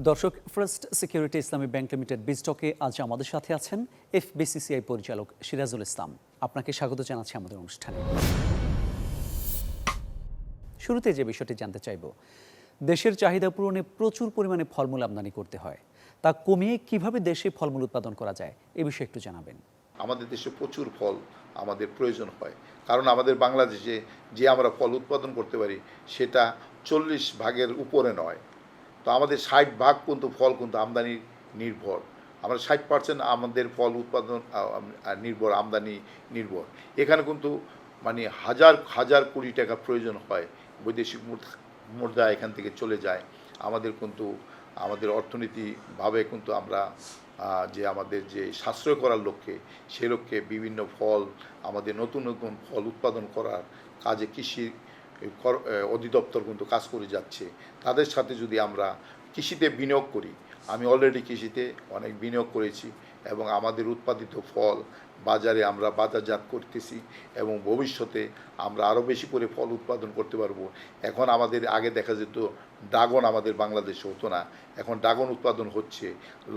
দর্শক First Security Islami Bank Limited বিজটকে আজ আমাদের সাথে আছেন এফবিসিসিআই পরিচালক সিরাজুল ইসলাম। আপনাকে স্বাগত জানাচ্ছি আমাদের অনুষ্ঠানে। শুরুতে যে বিষয়টি জানতে চাইব, দেশের চাহিদা পূরণে প্রচুর পরিমাণে ফলমূল আমদানি করতে হয়। তা কমিয়ে কীভাবে দেশে ফলমূল উৎপাদন করা যায়, এ বিষয়ে একটু জানাবেন। আমাদের দেশে প্রচুর ফল আমাদের প্রয়োজন হয়। কারণ আমাদের বাংলাদেশে যে আমরা ফল উৎপাদন করতে পারি, সেটা চল্লিশ ভাগের উপরে নয়। তো আমাদের ষাট ভাগ কিন্তু ফল কিন্তু আমদানি নির্ভর। আমরা ষাট পার্সেন্ট আমাদের ফল উৎপাদন নির্ভর, আমদানি নির্ভর। এখানে কিন্তু মানে হাজার হাজার কোটি টাকা প্রয়োজন হয়, বৈদেশিক মুদ্রা- এখান থেকে চলে যায়। আমাদের কিন্তু, আমাদের অর্থনীতিভাবে কিন্তু আমরা যে আমাদের যে সাশ্রয় করার লক্ষ্যে সে লক্ষ্যে বিভিন্ন ফল, আমাদের নতুন নতুন ফল উৎপাদন করার কাজে কৃষি অধিদপ্তর কিন্তু কাজ করে যাচ্ছে। তাদের সাথে যদি আমরা কৃষিতে বিনিয়োগ করি, আমি অলরেডি কৃষিতে অনেক বিনিয়োগ করেছি এবং আমাদের উৎপাদিত ফল বাজারে আমরা বাজারজাত করতেছি এবং ভবিষ্যতে আমরা আরও বেশি করে ফল উৎপাদন করতে পারব। এখন আমাদের আগে দেখা যেত ড্রাগন আমাদের বাংলাদেশে হতো না, এখন ড্রাগন উৎপাদন হচ্ছে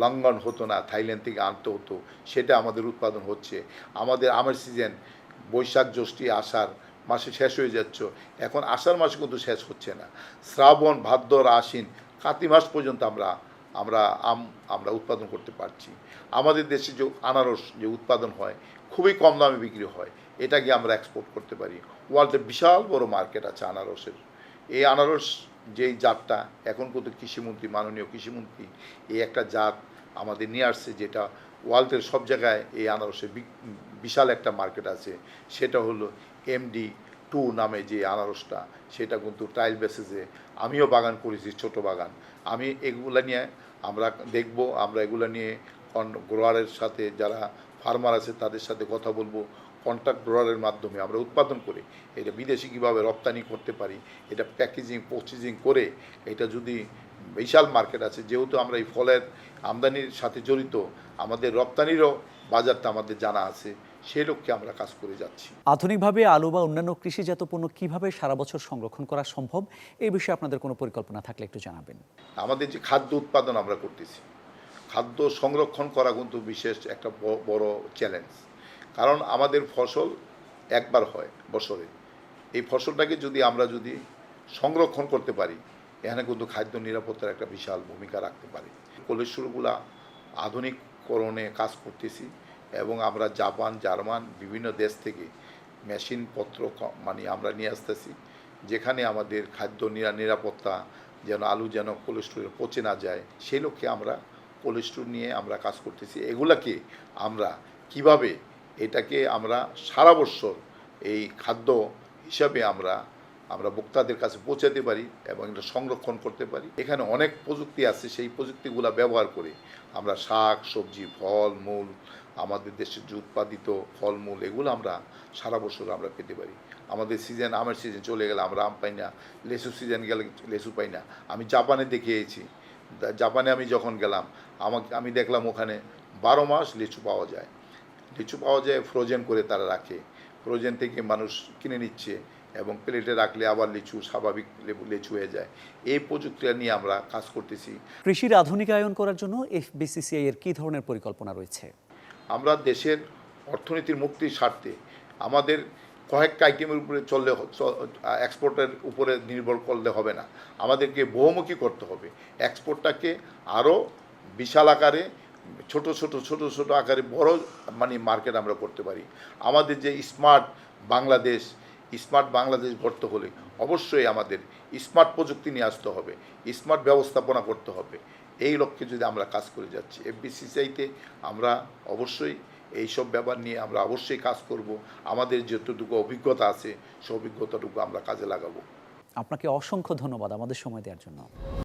লঙ্ঘন হতো না, থাইল্যান্ড থেকে আনতে হতো, সেটা আমাদের উৎপাদন হচ্ছে। আমাদের আমের সিজন বৈশাখ জ্যৈষ্ঠী আষাঢ় মাসে শেষ হয়ে যাচ্ছে। এখন আষাঢ় মাসে কিন্তু শেষ হচ্ছে না। শ্রাবণ, ভাদ্র, আশ্বিন কাতি মাস পর্যন্ত আমরা আমরা আম, আমরা উৎপাদন করতে পারছি। আমাদের দেশে যে আনারস যে উৎপাদন হয়, খুবই কম দামে বিক্রি হয়। এটাকে আমরা এক্সপোর্ট করতে পারি। ওয়ার্ল্ডে বিশাল বড় মার্কেট আছে আনারসের। এই আনারস যেই জাতটা, এখন কিন্তু কৃষিমন্ত্রী, মাননীয় কৃষিমন্ত্রী, এই একটা জাত আমাদের নিয়ে আসছে যেটা ওয়ার্ল্ডের সব জায়গায় এই আনারসের বিশাল একটা মার্কেট আছে। সেটা হলো এমডি টু নামে যে আনারসটা, সেটা কিন্তু টাইল বেসিসে আমিও বাগান করেছি, ছোট বাগান। আমি এগুলা নিয়ে আমরা দেখব, আমরা এগুলো নিয়ে গ্রোয়ারের সাথে যারা ফার্মার আছে তাদের সাথে কথা বলব কন্ট্রাক্ট গ্রোয়ারের মাধ্যমে আমরা উৎপাদন করে। এটা বিদেশি কীভাবে রপ্তানি করতে পারি, এটা প্যাকেজিং পচিজিং করে, এটা যদি বিশাল মার্কেট আছে, যেহেতু আমরা এই ফলের আমদানির সাথে জড়িত, আমাদের রপ্তানিরও বাজারটা আমাদের জানা আছে। সেই লক্ষ্যে আমরা কাজ করে যাচ্ছি। আধুনিকভাবে আলু বা অন্যান্য কৃষিজাত পণ্য কীভাবে সারা বছর সংরক্ষণ করা সম্ভব এই বিষয়ে আপনাদের কোনো পরিকল্পনা থাকলে একটু জানাবেন। আমাদের যে খাদ্য উৎপাদন আমরা করতেছি খাদ্য সংরক্ষণ করা কিন্তু বিশেষ একটা বড় চ্যালেঞ্জ কারণ আমাদের ফসল একবার হয় বছরে। এই ফসলটাকে যদি আমরা যদি সংরক্ষণ করতে পারি এখানে কিন্তু খাদ্য নিরাপত্তার একটা বিশাল ভূমিকা রাখতে পারে। কোলেস্টোরগুলা আধুনিককরণে কাজ করতেছি। এবং আমরা জাপান, জার্মান, বিভিন্ন দেশ থেকে মেশিনপত্র মানে আমরা নিয়ে আসতেছি, যেখানে আমাদের খাদ্য নিরা, নিরাপত্তা যেন, আলু যেন কোলেস্টোরে পচে না যায়, সেই লক্ষ্যে আমরা কোলেস্টোর নিয়ে আমরা কাজ করতেছি। এগুলাকে আমরা কীভাবে, এটাকে আমরা সারা বছর এই খাদ্য হিসাবে আমরা আমরা ভোক্তাদের কাছে পৌঁছাতে পারি এবং এটা সংরক্ষণ করতে পারি। এখানে অনেক প্রযুক্তি আছে, সেই প্রযুক্তিগুলো ব্যবহার করে আমরা শাক, সবজি, ফল, মূল, আমাদের দেশে যে উৎপাদিত ফলমূল, এগুলো আমরা সারা বছর আমরা পেতে পারি। আমাদের সিজন আমের সিজন চলে গেলে আমরা আম পাই না লেসু সিজন গেলে লেসু পাই না। আমি জাপানে দেখিয়েছি জাপানে আমি যখন গেলাম, আমাকে, আমি দেখলাম ওখানে বারো মাস লিচু পাওয়া যায়। লিচু পাওয়া যায় ফ্রোজেন করে তারা রাখে। ফ্রোজেন থেকে মানুষ কিনে নিচ্ছে। এবং প্লেটে রাখলে আবার লিচু স্বাভাবিক লেবু লিচু হয়ে যায়। এই প্রযুক্তিটা নিয়ে আমরা কাজ করতেছি। কৃষির আধুনিকায়ন করার জন্য এফবিসিসিআই এর কী ধরনের পরিকল্পনা রয়েছে? আমরা দেশের অর্থনীতির মুক্তির স্বার্থে আমাদের কয়েকটা আইটেমের উপরে চললে এক্সপোর্টের উপরে নির্ভর করলে হবে না। আমাদেরকে বহুমুখী করতে হবে। এক্সপোর্টটাকে আরও বিশাল আকারে ছোট ছোট ছোট ছোট আকারে বড় মানে মার্কেট আমরা করতে পারি। আমাদের যে স্মার্ট বাংলাদেশ স্মার্ট বাংলাদেশ গড়তে হলে অবশ্যই আমাদের স্মার্ট প্রযুক্তি নিয়ে আসতে হবে, স্মার্ট ব্যবস্থাপনা করতে হবে। এই লক্ষ্যে যদি আমরা কাজ করে যাচ্ছি, এফবিসিসিআইতে আমরা অবশ্যই এইসব ব্যাপার নিয়ে আমরা অবশ্যই কাজ করব। আমাদের যতটুকু অভিজ্ঞতা আছে, সে অভিজ্ঞতাটুকু আমরা কাজে লাগাবো। আপনাকে অসংখ্য ধন্যবাদ আমাদের সময় দেওয়ার জন্য।